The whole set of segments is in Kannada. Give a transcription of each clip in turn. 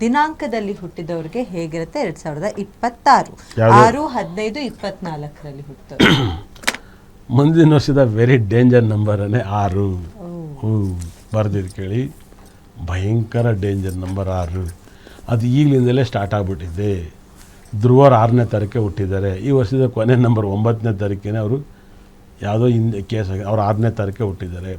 ದಿನಾಂಕದಲ್ಲಿ ಹುಟ್ಟಿದವರಿಗೆ ಹೇಗಿರುತ್ತೆ? ಎರಡ್ ಸಾವಿರದ ಇಪ್ಪತ್ತಾರು? ಆರು ಹದಿನೈದು ಇಪ್ಪತ್ನಾಲ್ಕರಲ್ಲಿ ಹುಟ್ಟಿದವರು. ಮುಂದಿನ ವರ್ಷದ ವೆರಿ ಡೇಂಜರ್ ನಂಬರನೇ ಆರು. ಹ್ಞೂ ಬರ್ದಿದ್ದು ಕೇಳಿ. ಭಯಂಕರ ಡೇಂಜರ್ ನಂಬರ್ ಆರು. ಅದು ಈಗಲಿಂದಲೇ ಸ್ಟಾರ್ಟ್ ಆಗಿಬಿಟ್ಟಿದೆ. ಧ್ರುವರ್ ಆರನೇ ತಾರೀಕೆ ಹುಟ್ಟಿದ್ದಾರೆ. ಈ ವರ್ಷದ ಕೊನೆ ನಂಬರ್ ಒಂಬತ್ತನೇ ತಾರೀಕಿನೇ ಅವರು ಯಾವುದೋ ಹಿಂದೆ ಕೇಸ್ ಅವ್ರು ಆರನೇ ತಾರೀಕೆ ಹುಟ್ಟಿದ್ದಾರೆ.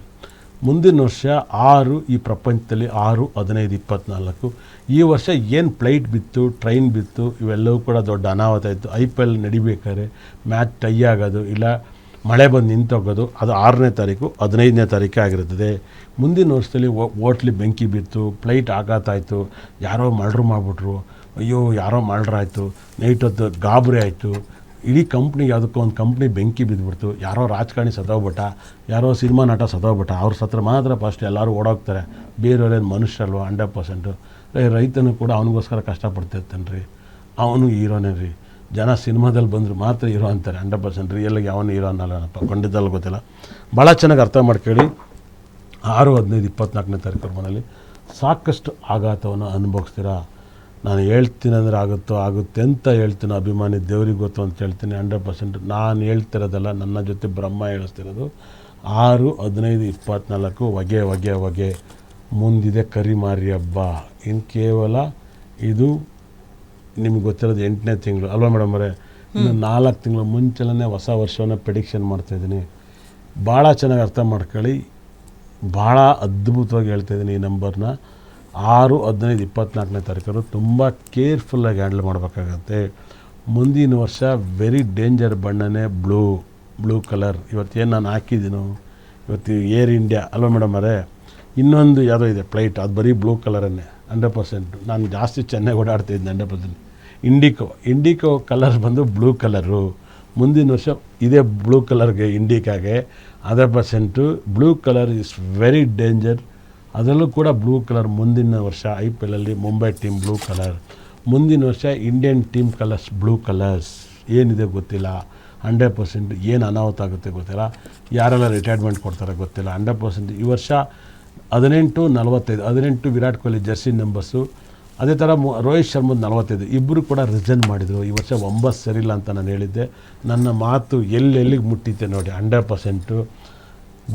ಮುಂದಿನ ವರ್ಷ ಆರು, ಈ ಪ್ರಪಂಚದಲ್ಲಿ ಆರು, ಹದಿನೈದು ಇಪ್ಪತ್ತ್ನಾಲ್ಕು ಈ ವರ್ಷ ಏನು ಫ್ಲೈಟ್ ಬಿತ್ತು, ಟ್ರೈನ್ ಬಿತ್ತು, ಇವೆಲ್ಲವೂ ಕೂಡ ದೊಡ್ಡ ಅನಾಹುತ ಇತ್ತು. ಐ ಪಿ ಎಲ್ ನಡಿಬೇಕಾದ್ರೆ ಮ್ಯಾಚ್ ಟೈ ಆಗೋದು, ಇಲ್ಲ ಮಳೆ ಬಂದು ನಿಂತೋಗೋದು, ಅದು ಆರನೇ ತಾರೀಕು, ಹದಿನೈದನೇ ತಾರೀಕು ಆಗಿರುತ್ತದೆ ಮುಂದಿನ ವರ್ಷದಲ್ಲಿ ಓಟ್ಲಿ ಬೆಂಕಿ ಬಿತ್ತು, ಫ್ಲೈಟ್ ಆಘಾತ ಆಯಿತು, ಯಾರೋ ಮರ್ಡ್ರ್ ಮಾಡಿಬಿಟ್ರು, ಅಯ್ಯೋ, ಯಾರೋ ಮರ್ಡ್ರಾಯಿತು ನೈಟ್ ಹೊತ್ತು ಗಾಬರಿ ಆಯಿತು ಇಡೀ ಕಂಪ್ನಿ ಯಾವುದಕ್ಕೋ ಒಂದು ಕಂಪ್ನಿ ಬೆಂಕಿ ಬಿದ್ದುಬಿಡ್ತು ಯಾರೋ ರಾಜಕಾರಣಿ ಸತ್ತೋಗ್ಬಿಟ್ಟ ಯಾರೋ ಸಿನಿಮಾ ನಟ ಸತ್ತೋಗ್ಬಿಟ್ಟ ಅವ್ರ ಸತ್ರ ಮಾತ್ರ ಫಸ್ಟ್ ಎಲ್ಲರೂ ಓಡೋಗ್ತಾರೆ. ಬೇರೆಯವ್ರೇನು ಮನುಷ್ಯರಲ್ವ ಹಂಡ್ರೆಡ್ ಪರ್ಸೆಂಟು ರೈತನು ಕೂಡ ಅವನಿಗೋಸ್ಕರ ಕಷ್ಟಪಡ್ತಿರ್ತಾನೆ ರೀ ಅವನು ಹೀರೋನೇ ರೀ. ಜನ ಸಿನಿಮಾದಲ್ಲಿ ಬಂದರು ಮಾತ್ರ ಹೀರೋ ಅಂತಾರೆ. ಹಂಡ್ರೆಡ್ ಪರ್ಸೆಂಟ್ ರಿಯಲ್ಗೆ ಅವನು ಹೀರೋ ಅನ್ನಲ್ಲಪ್ಪ ಖಂಡಿತಲ್ಲಿ ಗೊತ್ತಿಲ್ಲ. ಭಾಳ ಚೆನ್ನಾಗಿ ಅರ್ಥ ಮಾಡ್ಕೊಳ್ಳಿ ಆರು, ಹದಿನೈದು, ಇಪ್ಪತ್ನಾಲ್ಕನೇ ತಾರೀಕು ಮನೇಲಿ ಸಾಕಷ್ಟು ಆಘಾತವನ್ನು ಅನುಭವಿಸ್ತೀರಾ? ನಾನು ಹೇಳ್ತೀನಿ ಅಂದರೆ ಆಗುತ್ತೋ ಆಗುತ್ತೆ ಅಂತ ಹೇಳ್ತೀನಿ. ಅಭಿಮಾನಿ ದೇವ್ರಿಗೆ ಗೊತ್ತು ಅಂತ ಹೇಳ್ತೀನಿ. ಹಂಡ್ರೆಡ್ ಪರ್ಸೆಂಟ್ ನಾನು ಹೇಳ್ತಿರೋದಲ್ಲ ನನ್ನ ಜೊತೆ ಬ್ರಹ್ಮ ಹೇಳಿಸ್ತಿರೋದು. ಆರು ಹದಿನೈದು ಇಪ್ಪತ್ನಾಲ್ಕು ಹೊಗೆ ಹೊಗೆ ಹೊಗೆ. ಮುಂದಿದೆ ಕರಿಮಾರಿ ಹಬ್ಬ. ಇನ್ನು ಕೇವಲ ಇದು ನಿಮ್ಗೆ ಗೊತ್ತಿರೋದು ಎಂಟನೇ ತಿಂಗಳು. ಅಲ್ವಾ ಮೇಡಮ್ ಅವರೇ? ಇನ್ನು ನಾಲ್ಕು ತಿಂಗಳು ಮುಂಚೆನೇ ಹೊಸ ವರ್ಷವನ್ನು ಪ್ರಿಡಿಕ್ಷನ್ ಮಾಡ್ತಾಯಿದ್ದೀನಿ ಭಾಳ ಚೆನ್ನಾಗಿ ಅರ್ಥ ಮಾಡ್ಕೊಳ್ಳಿ. ಭಾಳ ಅದ್ಭುತವಾಗಿ ಹೇಳ್ತಾ ಇದ್ದೀನಿ ಈ ನಂಬರ್ನ ಆರು, ಹದಿನೈದು, ಇಪ್ಪತ್ನಾಲ್ಕನೇ ತಾರೀಕರು ತುಂಬ ಕೇರ್ಫುಲ್ಲಾಗಿ ಹ್ಯಾಂಡಲ್ ಮಾಡಬೇಕಾಗತ್ತೆ. ಮುಂದಿನ ವರ್ಷ ವೆರಿ ಡೇಂಜರ್ ಬಣ್ಣನೇ ಬ್ಲೂ ಬ್ಲೂ ಕಲರ್ ಇವತ್ತೇನು ನಾನು ಹಾಕಿದ್ದೀನೋ, ಇವತ್ತು ಏರ್ ಇಂಡಿಯಾ ಅಲ್ವಾ ಮೇಡಮ್ ಅವರೇ? ಇನ್ನೊಂದು ಯಾವುದೋ ಇದೆ ಫ್ಲೈಟ್ ಅದು ಬರೀ ಬ್ಲೂ ಕಲರನ್ನೇ ಹಂಡ್ರೆಡ್ ಪರ್ಸೆಂಟು ನಾನು ಜಾಸ್ತಿ ಚೆನ್ನಾಗಿ ಓಡಾಡ್ತಿದ್ದೀನಿ hundred percent indigo indigo colour ಬಂದು ಬ್ಲೂ ಕಲರು ಮುಂದಿನ ವರ್ಷ ಇದೇ ಬ್ಲೂ ಕಲರ್ಗೆ ಇಂಡಿಕಾಗೆ hundred percent blue colour is very danger ಅದರಲ್ಲೂ ಕೂಡ ಬ್ಲೂ ಕಲರ್ ಮುಂದಿನ ವರ್ಷ ಐ ಪಿ ಎಲಲ್ಲಿ ಮುಂಬೈ ಟೀಮ್ ಬ್ಲೂ ಕಲರ್ ಮುಂದಿನ ವರ್ಷ Indian team colours blue colours ಏನಿದೆ ಗೊತ್ತಿಲ್ಲ. ಹಂಡ್ರೆಡ್ ಪರ್ಸೆಂಟ್ ಏನು ಅನಾಹುತ ಆಗುತ್ತೆ ಗೊತ್ತಿಲ್ಲ. ಯಾರೆಲ್ಲ ರಿಟೈರ್ಮೆಂಟ್ ಕೊಡ್ತಾರೆ ಗೊತ್ತಿಲ್ಲ. ಹಂಡ್ರೆಡ್ ಪರ್ಸೆಂಟ್ ಈ ವರ್ಷ ಹದಿನೆಂಟು, ನಲವತ್ತೈದು, ಹದಿನೆಂಟು ವಿರಾಟ್ ಕೊಹ್ಲಿ ಜರ್ಸಿ ನಂಬರ್ಸು ಅದೇ ಥರ ರೋಹಿತ್ ಶರ್ಮದ ನಲವತ್ತೈದು. ಇಬ್ಬರು ಕೂಡ ರಿಸೈನ್ ಮಾಡಿದರು. ಈ ವರ್ಷ ಒಂಬತ್ತು ಸರಿಯಿಲ್ಲ ಅಂತ ನಾನು ಹೇಳಿದ್ದೆ. ನನ್ನ ಮಾತು ಎಲ್ಲೆಲ್ಲಿಗೆ ಮುಟ್ಟಿತ್ತೆ ನೋಡಿ. ಹಂಡ್ರೆಡ್ ಪರ್ಸೆಂಟು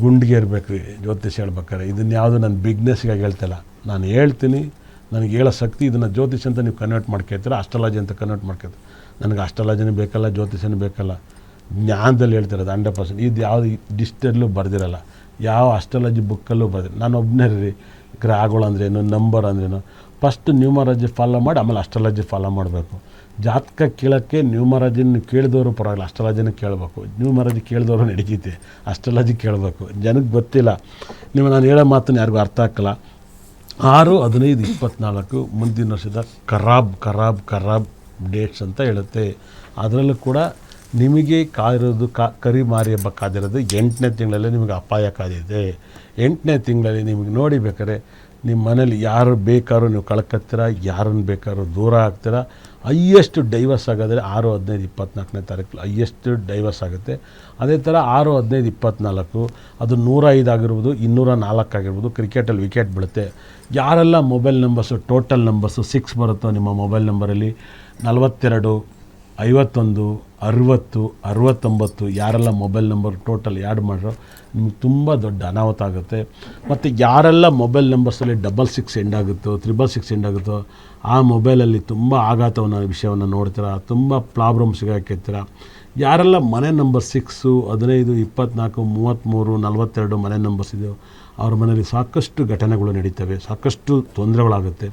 ಗುಂಡಿಗೆ ಇರಬೇಕು ರೀ ಜ್ಯೋತಿಷ್ ಹೇಳ್ಬೇಕಾರೆ. ಇದನ್ನ ಯಾವುದು ನನ್ನ ಬಿಗ್ನೆಸ್ಗಾಗಿ ಹೇಳ್ತಿಲ್ಲ. ನಾನು ಹೇಳ್ತೀನಿ, ನನಗೆ ಹೇಳೋ ಶಕ್ತಿ ಇದನ್ನು ಜ್ಯೋತಿಷ್ ಅಂತ ನೀವು ಕನ್ವರ್ಟ್ ಮಾಡ್ಕೊಳ್ತೀರ ಅಸ್ಟ್ರಾಲಜಿ ಅಂತ ಕನ್ವರ್ಟ್ ಮಾಡ್ಕೊತ ನನಗೆ ಅಸ್ಟ್ರಾಲಜಿನೂ ಬೇಕಲ್ಲ ಜ್ಯೋತಿಷನೂ ಬೇಕಲ್ಲ. ಜ್ಞಾನದಲ್ಲಿ ಹೇಳ್ತಿರೋದು ಹಂಡ್ರೆಡ್ ಪರ್ಸೆಂಟ್ ಇದು ಯಾವುದು ಡಿಸ್ಟಲ್ಲೂ ಬರೆದಿರಲ್ಲ. ಯಾವ ಅಸ್ಟ್ರಾಲಜಿ ಬುಕ್ಕಲ್ಲೂ ಬರ್ದಿಲ್ಲ ನಾನು ಒಬ್ಬನೇ ರೀ ಗ್ರಹಗಳು ಅಂದ್ರೇನು ನಂಬರ್ ಅಂದ್ರೇನು ಫಸ್ಟ್ ನ್ಯೂಮರಾಜಿ ಫಾಲೋ ಮಾಡಿ, ಆಮೇಲೆ ಅಸ್ಟ್ರಾಲಜಿ ಫಾಲೋ ಮಾಡಬೇಕು. ಜಾತಕ ಕೇಳೋಕ್ಕೆ ನ್ಯೂಮರಾಜಿನ ಕೇಳಿದವರು ಪರವಾಗಿಲ್ಲ ಅಸ್ಟ್ರಾಲಜಿನ ಕೇಳಬೇಕು. ನ್ಯೂಮರಾಜಿ ಕೇಳಿದವರು ನಡೀತೈತೆ ಅಸ್ಟ್ರಾಲಜಿ ಕೇಳಬೇಕು. ಜನಕ್ಕೆ ಗೊತ್ತಿಲ್ಲ. ನೀವು ನಾನು ಹೇಳೋ ಮಾತನ್ನು ಯಾರಿಗೂ ಅರ್ಥ ಆಗಲ್ಲ. ಆರು ಹದಿನೈದು ಇಪ್ಪತ್ನಾಲ್ಕು ಮುಂದಿನ ವರ್ಷದ ಖರಾಬ್ ಖರಾಬ್ ಖರಾಬ್ ಡೇಟ್ಸ್ ಅಂತ ಹೇಳುತ್ತೆ. ಅದರಲ್ಲೂ ಕೂಡ ನಿಮಗೆ ಕಾದಿರೋದು ಕಾ, ಕರಿ ಮಾರಿ ಹಬ್ಬ ಕಾದಿರೋದು ಎಂಟನೇ ತಿಂಗಳಲ್ಲಿ ನಿಮಗೆ ಅಪಾಯ ಕಾದಿದೆ. ಎಂಟನೇ ತಿಂಗಳಲ್ಲಿ ನಿಮಗೆ ನೋಡಿ ಬೇಕಾದ್ರೆ ನಿಮ್ಮ ಮನೇಲಿ ಯಾರು ಬೇಕಾದ್ರೂ ನೀವು ಕಳ್ಕತ್ತೀರ, ಯಾರನ್ನು ಬೇಕಾದ್ರೂ ದೂರ ಆಗ್ತೀರ? ಹೈಯೆಸ್ಟ್ ಡೈವರ್ಸ್ ಆಗೋದ್ರೆ ಆರು, ಹದಿನೈದು, ಇಪ್ಪತ್ನಾಲ್ಕನೇ ತಾರೀಕು ಹೈಯೆಸ್ಟ್ ಡೈವರ್ಸ್ ಆಗುತ್ತೆ. ಅದೇ ಥರ ಆರು, ಹದಿನೈದು, ಇಪ್ಪತ್ನಾಲ್ಕು, ಅದು ನೂರ ಐದು ಆಗಿರ್ಬೋದು, ಇನ್ನೂರ ನಾಲ್ಕು ಆಗಿರ್ಬೋದು, ಕ್ರಿಕೆಟಲ್ಲಿ ವಿಕೆಟ್ ಬೀಳುತ್ತೆ. ಯಾರೆಲ್ಲ mobile numbers, total numbers, six ಬರುತ್ತೋ ನಿಮ್ಮ ಮೊಬೈಲ್ ನಂಬರಲ್ಲಿ, ನಲವತ್ತೆರಡು, ಐವತ್ತೊಂದು ಅರುವತ್ತು, ಅರುವತ್ತೊಂಬತ್ತು, ಯಾರೆಲ್ಲ ಮೊಬೈಲ್ ನಂಬರ್ ಟೋಟಲ್ ಆ್ಯಡ್ ಮಾಡಿರೋ, ನಿಮ್ಗೆ ತುಂಬ ದೊಡ್ಡ ಅನಾಹುತ ಆಗುತ್ತೆ. ಮತ್ತು ಯಾರೆಲ್ಲ ಮೊಬೈಲ್ ನಂಬರ್ಸಲ್ಲಿ ಡಬಲ್ ಸಿಕ್ಸ್ ಎಂಡ್ ಆಗುತ್ತೋ, ತ್ರಿಬಲ್ ಸಿಕ್ಸ್ ಎಂಡ್ ಆಗುತ್ತೋ, ಆ ಮೊಬೈಲಲ್ಲಿ ತುಂಬ ಆಘಾತವನ್ನು, ವಿಷಯವನ್ನು ನೋಡ್ತೀರಾ, ತುಂಬ ಪ್ರಾಬ್ಲಮ್ ಸಿಗಾಕಿರ್ತೀರ ಯಾರೆಲ್ಲ ಮನೆ ನಂಬರ್ ಸಿಕ್ಸು, ಹದಿನೈದು ಇಪ್ಪತ್ತ್ನಾಲ್ಕು ಮೂವತ್ತ್ಮೂರು ನಲವತ್ತೆರಡು ಮನೆ ನಂಬರ್ಸ್ ಇದೆಯೋ, ಅವ್ರ ಮನೆಯಲ್ಲಿ ಸಾಕಷ್ಟು ಘಟನೆಗಳು ನಡೀತವೆ, ಸಾಕಷ್ಟು ತೊಂದರೆಗಳಾಗುತ್ತೆ.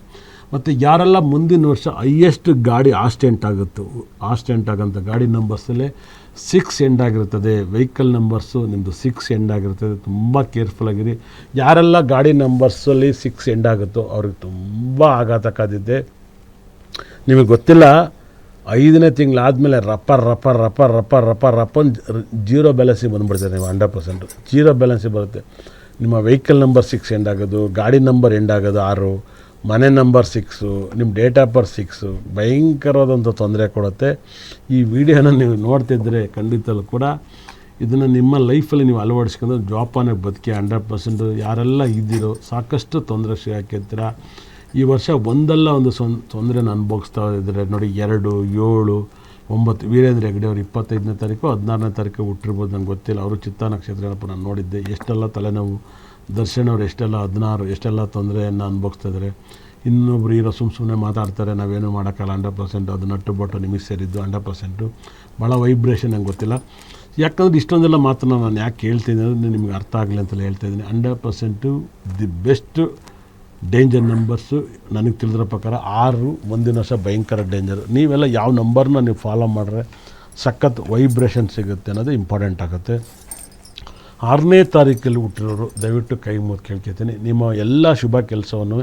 ಮತ್ತು ಯಾರೆಲ್ಲ ಮುಂದಿನ ವರ್ಷ ಹೈಯೆಸ್ಟ್ ಗಾಡಿ ಆಸ್ಟೆಂಟ್ ಆಗುತ್ತೋ ಆಸ್ಟೆಂಟ್ ಆಗೋಂಥ ಗಾಡಿ ನಂಬರ್ಸಲ್ಲೇ ಸಿಕ್ಸ್ ಎಂಡ್ ಆಗಿರ್ತದೆ ವೆಹಿಕಲ್ ನಂಬರ್ಸು ನಿಮ್ಮದು ಸಿಕ್ಸ್ ಎಂಡ್ ಆಗಿರ್ತದೆ ತುಂಬ ಕೇರ್ಫುಲ್ಲಾಗಿರಿ ಯಾರೆಲ್ಲ ಗಾಡಿ ನಂಬರ್ಸಲ್ಲಿ ಸಿಕ್ಸ್ ಎಂಡ್ ಆಗುತ್ತೋ, ಅವ್ರಿಗೆ ತುಂಬ ಆಘಾತ ಕಾದಿದ್ದೆ ನಿಮಗೆ ಗೊತ್ತಿಲ್ಲ, ಐದನೇ ತಿಂಗಳಾದಮೇಲೆ ರಪ್ಪರ್ ರಪ್ಪರ್ ರಪ್ಪರ್ ರಪ್ಪರ್ ರಪ್ಪರ್ ರಪ್ಪನ್ ಜೀರೋ ಬ್ಯಾಲೆನ್ಸಿಗೆ ಬಂದುಬಿಡ್ತಾರೆ ನೀವು ಹಂಡ್ರೆಡ್ ಪರ್ಸೆಂಟು ಜೀರೋ ಬ್ಯಾಲೆನ್ಸಿಗೆ ಬರುತ್ತೆ. ನಿಮ್ಮ ವೆಹಿಕಲ್ ನಂಬರ್ ಸಿಕ್ಸ್ ಎಂಡ್ ಆಗೋದು, ಗಾಡಿ ನಂಬರ್ ಎಂಡ್ ಆಗೋದು ಆರು. ಮನೆ ನಂಬರ್ ಸಿಕ್ಸು ನಿಮ್ಮ ಡೇಟ್ ಆಫ್ ಬರ್ತ್ ಸಿಕ್ಸು, ಭಯಂಕರವಾದಂಥ ತೊಂದರೆ ಕೊಡುತ್ತೆ. ಈ ವಿಡಿಯೋನ ನೀವು ನೋಡ್ತಿದ್ರೆ ಖಂಡಿತಲ್ಲೂ ಕೂಡ ಇದನ್ನು ನಿಮ್ಮ ಲೈಫಲ್ಲಿ ನೀವು ಅಳವಡಿಸ್ಕೊಂಡು ಜೋಪಾನಾಗಿ ಬದುಕಿ ಹಂಡ್ರೆಡ್ ಪರ್ಸೆಂಟು ಯಾರೆಲ್ಲ ಇದ್ದೀರೋ ಸಾಕಷ್ಟು ತೊಂದರೆ ಸಿಗಾಕಿರ್ತೀರ ಈ ವರ್ಷ ಒಂದಲ್ಲ ಒಂದು ಸೊನ್, ತೊಂದರೆನ ಅನುಭವಿಸ್ತಾ ಇದ್ದಾರೆ ನೋಡಿ, ಎರಡು, ಏಳು, ಒಂಬತ್ತು, ವೀರೇಂದ್ರ ಹೆಗ್ಡೆ ಅವರು ಇಪ್ಪತ್ತೈದನೇ ತಾರೀಕು, ಹದಿನಾರನೇ ತಾರೀಕು ಹುಟ್ಟಿರ್ಬೋದು, ನಂಗೆ ಗೊತ್ತಿಲ್ಲ. ಅವರು ಚಿತ್ತ ನಕ್ಷತ್ರ ನಾನು ನೋಡಿದ್ದೆ. ಎಷ್ಟೆಲ್ಲ ತಲೆನೋವು ದರ್ಶನ್ ಅವ್ರು ಎಷ್ಟೆಲ್ಲ, ಹದಿನಾರು, ಎಷ್ಟೆಲ್ಲ ತೊಂದರೆಯನ್ನು ಅನುಭವಿಸ್ತಾ ಇದ್ದಾರೆ ಇನ್ನೊಬ್ರು ಇರೋ ಸುಮ್ಮ ಸುಮ್ಮನೆ ಮಾತಾಡ್ತಾರೆ, ನಾವೇನು ಮಾಡೋಕ್ಕಲ್ಲ ಹಂಡ್ರೆಡ್ ಪರ್ಸೆಂಟ್ ಅದು ನಟ್ಟು ಬಟ್ಟು ನಿಮಗೆ ಸೇರಿದ್ದು ಹಂಡ್ರೆಡ್ ಪರ್ಸೆಂಟು ಭಾಳ ವೈಬ್ರೇಷನ್ ನಂಗೆ ಗೊತ್ತಿಲ್ಲ. ಯಾಕಂದ್ರೆ ಇಷ್ಟೊಂದೆಲ್ಲ ಮಾತನ್ನ ನಾನು ಯಾಕೆ ಹೇಳ್ತೀನಿ ಅಂದರೆ ನಿಮಗೆ ಅರ್ಥ ಆಗಲಿ ಅಂತಲೇ ಹೇಳ್ತಾ ಇದ್ದೀನಿ. Hundred percent the best danger numbers ನನಗೆ ತಿಳಿದಿರೋ ಪ್ರಕಾರ ಆರು ಮುಂದಿನ ವರ್ಷ ಭಯಂಕರ ಡೇಂಜರ್ ನೀವೆಲ್ಲ ಯಾವ ನಂಬರ್ನ ನೀವು ಫಾಲೋ ಮಾಡಿದ್ರೆ ಸಖತ್ ವೈಬ್ರೇಷನ್ ಸಿಗುತ್ತೆ ಅನ್ನೋದು ಇಂಪಾರ್ಟೆಂಟ್ ಆಗುತ್ತೆ. ಆರನೇ ತಾರೀಕಲ್ಲಿ ಹುಟ್ಟಿರೋರು ದಯವಿಟ್ಟು ಕೈ ಮುಗಿದು ನಿಮ್ಮ ಎಲ್ಲ ಶುಭ ಕೆಲಸವನ್ನು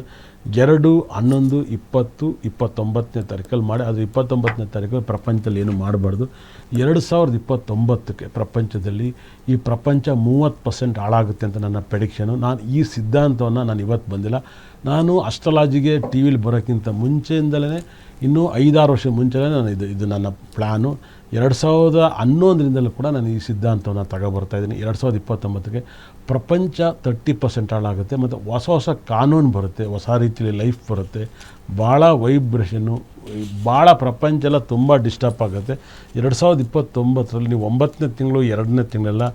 ಎರಡು, ಹನ್ನೊಂದು, ಇಪ್ಪತ್ತು, ಇಪ್ಪತ್ತೊಂಬತ್ತನೇ ತಾರೀಕಲ್ಲಿ ಮಾಡಿ, ಅದು ಇಪ್ಪತ್ತೊಂಬತ್ತನೇ ತಾರೀಕು ಪ್ರಪಂಚದಲ್ಲಿ ಏನು ಮಾಡಬಾರ್ದು. ಎರಡು ಸಾವಿರದ ಇಪ್ಪತ್ತೊಂಬತ್ತಕ್ಕೆ ಪ್ರಪಂಚದಲ್ಲಿ ಈ ಪ್ರಪಂಚ ಮೂವತ್ತು ಪರ್ಸೆಂಟ್ ಹಾಳಾಗುತ್ತೆ ಅಂತ ನನ್ನ ಪ್ರೆಡಿಕ್ಷನು ನಾನು ಈ ಸಿದ್ಧಾಂತವನ್ನು ನಾನು ಇವತ್ತು ಬಂದಿಲ್ಲ. ನಾನು ಅಸ್ಟ್ರಾಲಜಿಗೆ ಟಿ ವಿಲಿ ಬರೋಕ್ಕಿಂತ ಮುಂಚೆಯಿಂದಲೇ, ಇನ್ನೂ ಐದಾರು ವರ್ಷ ಮುಂಚೆನೇ ನಾನು ಇದು ಇದು ನನ್ನ ಪ್ಲ್ಯಾನು ಎರಡು ಸಾವಿರದ ಹನ್ನೊಂದರಿಂದಲೂ ಕೂಡ ನಾನು ಈ ಸಿದ್ಧಾಂತವನ್ನು ತಗೊಬರ್ತಾ ಇದ್ದೀನಿ. ಎರಡು ಸಾವಿರದ ಇಪ್ಪತ್ತೊಂಬತ್ತಕ್ಕೆ ಪ್ರಪಂಚ ತರ್ಟಿ ಪರ್ಸೆಂಟ್ ಹಾಳಾಗುತ್ತೆ. ಮತ್ತು ಹೊಸ ಹೊಸ ಕಾನೂನು ಬರುತ್ತೆ. ಹೊಸ ರೀತಿಯಲ್ಲಿ ಲೈಫ್ ಬರುತ್ತೆ. ಭಾಳ ವೈಬ್ರೇಷನ್ನು ಭಾಳ ಪ್ರಪಂಚ ಎಲ್ಲ ತುಂಬ ಡಿಸ್ಟರ್ಬ್ ಆಗುತ್ತೆ. ಎರಡು ಸಾವಿರದ ಇಪ್ಪತ್ತೊಂಬತ್ತರಲ್ಲಿ ನೀವು ಒಂಬತ್ತನೇ ತಿಂಗಳು, ಎರಡನೇ ತಿಂಗಳೆಲ್ಲ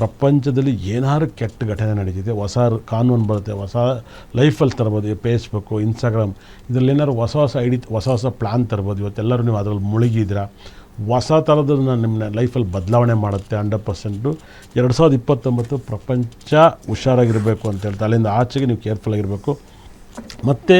ಪ್ರಪಂಚದಲ್ಲಿ ಏನಾದ್ರು ಕೆಟ್ಟ ಘಟನೆ ನಡೀತಿದೆ. ಹೊಸ ಕಾನೂನು ಬರುತ್ತೆ, ಹೊಸ ಲೈಫಲ್ಲಿ ತರ್ಬೋದು. ಫೇಸ್ಬುಕ್ಕು ಇನ್ಸ್ಟಾಗ್ರಾಮ್ ಇದರಲ್ಲಿ ಏನಾದ್ರು ಹೊಸ ಹೊಸ ಐಡಿ ಹೊಸ ಹೊಸ ಪ್ಲ್ಯಾನ್ ತರ್ಬೋದು. ಇವತ್ತೆಲ್ಲರೂ ನೀವು ಅದರಲ್ಲಿ ಮುಳುಗಿದ್ರ ಹೊಸ ಥರದನ್ನ ನಿಮ್ಮ ಲೈಫಲ್ಲಿ ಬದಲಾವಣೆ ಮಾಡುತ್ತೆ ಹಂಡ್ರೆಡ್ ಪರ್ಸೆಂಟು. ಎರಡು ಸಾವಿರದ ಇಪ್ಪತ್ತೊಂಬತ್ತು ಪ್ರಪಂಚ ಹುಷಾರಾಗಿರಬೇಕು ಅಂತ ಹೇಳ್ತಾ, ಅಲ್ಲಿಂದ ಆಚೆಗೆ ನೀವು ಕೇರ್ಫುಲ್ ಆಗಿರಬೇಕು. ಮತ್ತು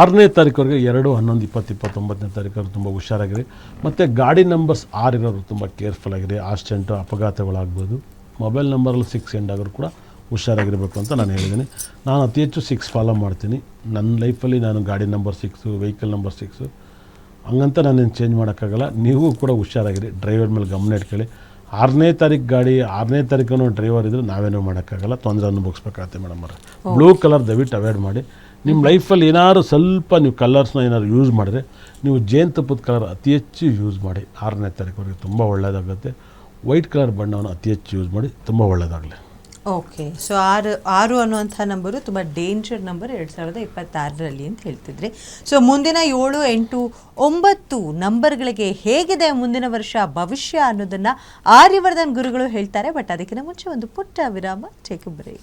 ಆರನೇ ತಾರೀಕುವರೆಗೆ ಎರಡು ಹನ್ನೊಂದು ಇಪ್ಪತ್ತು ಇಪ್ಪತ್ತೊಂಬತ್ತನೇ ತಾರೀಕವ್ರಿಗೆ ತುಂಬ ಹುಷಾರಾಗಿರಿ ಮತ್ತು ಗಾಡಿ ನಂಬರ್ಸ್ ಆರಿರೋರು ತುಂಬ ಕೇರ್ಫುಲ್ ಆಗಿರಿ ಆಕ್ಸಿಡೆಂಟು ಅಪಘಾತಗಳಾಗ್ಬೋದು. ಮೊಬೈಲ್ ನಂಬರಲ್ಲಿ ಸಿಕ್ಸ್ ಎಂಡ್ ಆಗೋರು ಕೂಡ ಹುಷಾರಾಗಿರಬೇಕು ಅಂತ ನಾನು ಹೇಳಿದ್ದೀನಿ. ನಾನು ಅತಿ ಹೆಚ್ಚು ಸಿಕ್ಸ್ ಫಾಲೋ ಮಾಡ್ತೀನಿ. ನನ್ನ ಲೈಫಲ್ಲಿ ನಾನು ಗಾಡಿ number six vehicle number six ಹಂಗಂತ ನಾನೇನು ಚೇಂಜ್ ಮಾಡೋಕ್ಕಾಗಲ್ಲ. ನೀವು ಕೂಡ ಹುಷಾರಾಗಿರಿ. ಡ್ರೈವರ್ ಮೇಲೆ ಗಮನ ಇಟ್ಕೊಳ್ಳಿ. ಆರನೇ ತಾರೀಕು ಗಾಡಿ ಆರನೇ ತಾರೀಕು ಡ್ರೈವರ್ ಇದ್ದರೆ ನಾವೇನೂ ಮಾಡೋಕ್ಕಾಗಲ್ಲ. ತೊಂದರೆ ಅನುಭವಿಸ್ಬೇಕಾಗತ್ತೆ ಮೇಡಮ್ ಅವ್ರೆ. ಬ್ಲೂ ಕಲರ್ ದಯವಿಟ್ಟು ಅವಾಯ್ಡ್ ಮಾಡಿ. ನಿಮ್ಮ ಲೈಫಲ್ಲಿ ಏನಾದ್ರು ಸ್ವಲ್ಪ ನೀವು ಕಲರ್ಸ್ನ ಏನಾದ್ರು ಯೂಸ್ ಮಾಡಿದ್ರೆ ನೀವು ಜೇನುತುಪ್ಪದ ಕಲರ್ ಅತಿ ಹೆಚ್ಚು ಯೂಸ್ ಮಾಡಿ. ಆರನೇ ತಾರೀಕುವರೆಗೆ ತುಂಬ ಒಳ್ಳೆಯದಾಗುತ್ತೆ ವೈಟ್ ಕಲರ್ ಬಣ್ಣವನ್ನು ಅತಿ ಹೆಚ್ಚು ಯೂಸ್ ಮಾಡಿ ತುಂಬ ಒಳ್ಳೆಯದಾಗಲಿ ಓಕೆ. ಸೊ ಆರು ಆರು ಅನ್ನುವಂಥ ನಂಬರು ತುಂಬ ಡೇಂಜರ್ ನಂಬರ್ ಎರಡು ಸಾವಿರದ ಇಪ್ಪತ್ತಾರರಲ್ಲಿ ಅಂತ ಹೇಳ್ತಿದ್ರಿ. ಸೊ ಮುಂದಿನ ಏಳು, ಎಂಟು, ಒಂಬತ್ತು ನಂಬರ್ಗಳಿಗೆ ಹೇಗಿದೆ ಮುಂದಿನ ವರ್ಷ ಭವಿಷ್ಯ ಅನ್ನೋದನ್ನು ಆರ್ಯವರ್ಧನ್ ಗುರುಗಳು ಹೇಳ್ತಾರೆ. ಬಟ್ ಅದಕ್ಕಿಂತ ಮುಂಚೆ ಒಂದು ಪುಟ್ಟ ವಿರಾಮ ಟೇಕ್ ಬ್ರೇಕ್